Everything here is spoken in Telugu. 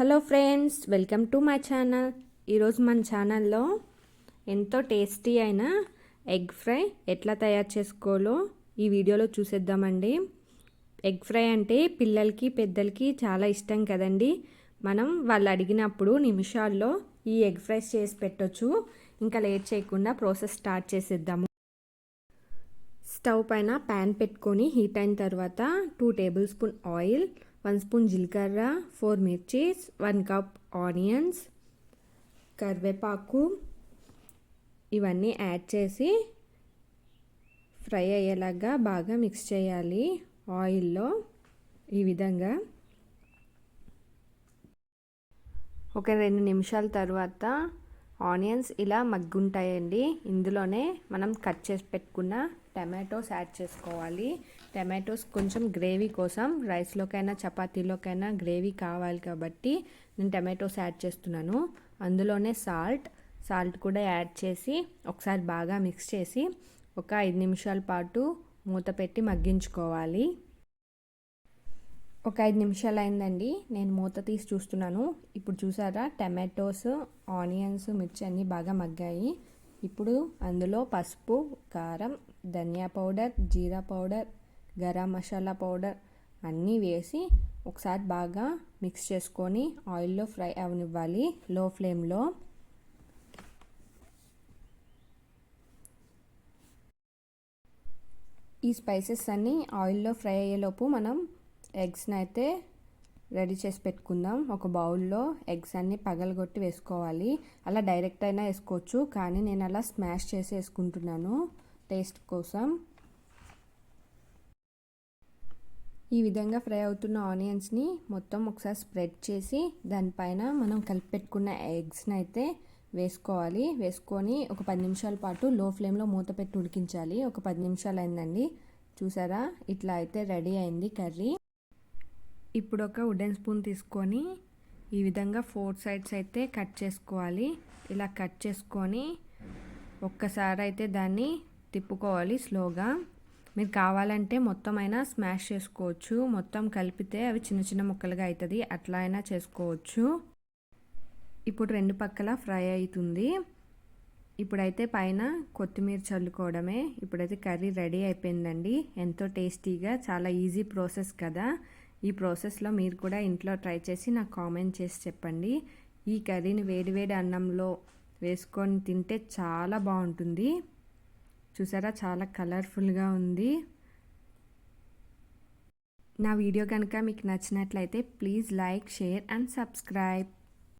Hello friends welcome to my channel. ఈరోజు మన ఛానల్లో ఎంతో టేస్టీ అయిన ఎగ్ ఫ్రై ఎట్లా తయారు చేసుకోవాలో ఈ వీడియోలో చూసేద్దామండి. ఎగ్ ఫ్రై అంటే పిల్లలకి పెద్దలకి చాలా ఇష్టం కదండి. మనం వాళ్ళు అడిగినప్పుడు నిమిషాల్లో ఈ ఎగ్ ఫ్రైస్ చేసి పెట్టొచ్చు. ఇంకా లేట్ చేయకుండా ప్రాసెస్ స్టార్ట్ చేసేద్దాము. స్టవ్ పైన ప్యాన్ పెట్టుకొని హీట్ అయిన తర్వాత two tablespoon oil one spoon జీలకర్ర four mirchis one cup onions కరివేపాకు ఇవన్నీ యాడ్ చేసి ఫ్రై అయ్యేలాగా బాగా మిక్స్ చేయాలి ఆయిల్లో ఈ విధంగా. ఒక రెండు నిమిషాల తర్వాత ఆనియన్స్ ఇలా మగ్గుంటాయండి. ఇందులోనే మనం కట్ చేసి పెట్టుకున్న టమాటోస్ యాడ్ చేసుకోవాలి. టమాటోస్ కొంచెం గ్రేవీ కోసం రైస్లోకైనా చపాతీలోకైనా గ్రేవీ కావాలి కాబట్టి నేను టమాటోస్ యాడ్ చేస్తున్నాను. అందులోనే సాల్ట్ సాల్ట్ కూడా యాడ్ చేసి ఒకసారి బాగా మిక్స్ చేసి ఒక ఐదు నిమిషాల పాటు మూత పెట్టి మగ్గించుకోవాలి. ఒక ఐదు నిమిషాలు అయిందండి నేను మూత తీసి చూస్తున్నాను. ఇప్పుడు చూసారా? టమాటోస్ ఆనియన్స్ మిర్చి అన్నీ బాగా మగ్గాయి. ఇప్పుడు అందులో పసుపు కారం ధనియా పౌడర్ జీరా పౌడర్ గరం మసాలా పౌడర్ అన్నీ వేసి ఒకసారి బాగా మిక్స్ చేసుకొని ఆయిల్లో ఫ్రై అవనివ్వాలి. లో ఫ్లేమ్లో. ఈ స్పైసెస్ అన్నీ ఆయిల్లో ఫ్రై అయ్యేలోపు మనం ఎగ్స్ని అయితే రెడీ చేసి పెట్టుకుందాం. ఒక బౌల్లో ఎగ్స్ అన్ని పగలగొట్టి వేసుకోవాలి. అలా డైరెక్ట్ అయినా వేసుకోవచ్చు. కానీ నేను అలా స్మాష్ చేసి వేసుకుంటున్నాను టేస్ట్ కోసం. ఈ విధంగా ఫ్రై అవుతున్న ఆనియన్స్ని మొత్తం ఒకసారి స్ప్రెడ్ చేసి దానిపైన మనం కలిపి పెట్టుకున్న ఎగ్స్ని అయితే వేసుకోవాలి. వేసుకొని ఒక పది నిమిషాల పాటు లో ఫ్లేమ్లో మూత పెట్టి ఉడికించాలి. ఒక పది నిమిషాలు అయిందండి. చూసారా? ఇట్లా అయితే రెడీ అయింది కర్రీ. ఇప్పుడు ఒక వుడెన్ స్పూన్ తీసుకొని ఈ విధంగా ఫోర్ సైడ్స్ అయితే కట్ చేసుకోవాలి. ఇలా కట్ చేసుకొని ఒక్కసారి అయితే దాన్ని తిప్పుకోవాలి స్లోగా మీరు కావాలంటే మొత్తం అయినా స్మాష్ చేసుకోవచ్చు. మొత్తం కలిపితే అవి చిన్న చిన్న ముక్కలుగా అవుతుంది అట్లా అయినా చేసుకోవచ్చు. ఇప్పుడు రెండు పక్కల ఫ్రై అవుతుంది. ఇప్పుడైతే పైన కొత్తిమీర చల్లుకోవడమే. ఇప్పుడైతే కర్రీ రెడీ అయిపోయిందండి. ఎంతో టేస్టీగా చాలా ఈజీ ప్రాసెస్ కదా. ఈ ప్రాసెస్లో మీరు కూడా ఇంట్లో ట్రై చేసి నాకు కామెంట్ చేసి చెప్పండి. ఈ కర్రీని వేడివేడి అన్నంలో వేసుకొని తింటే చాలా బాగుంటుంది. చూసారా? చాలా కలర్ఫుల్గా ఉంది. నా వీడియో కనుక మీకు నచ్చినట్లయితే please like share and subscribe.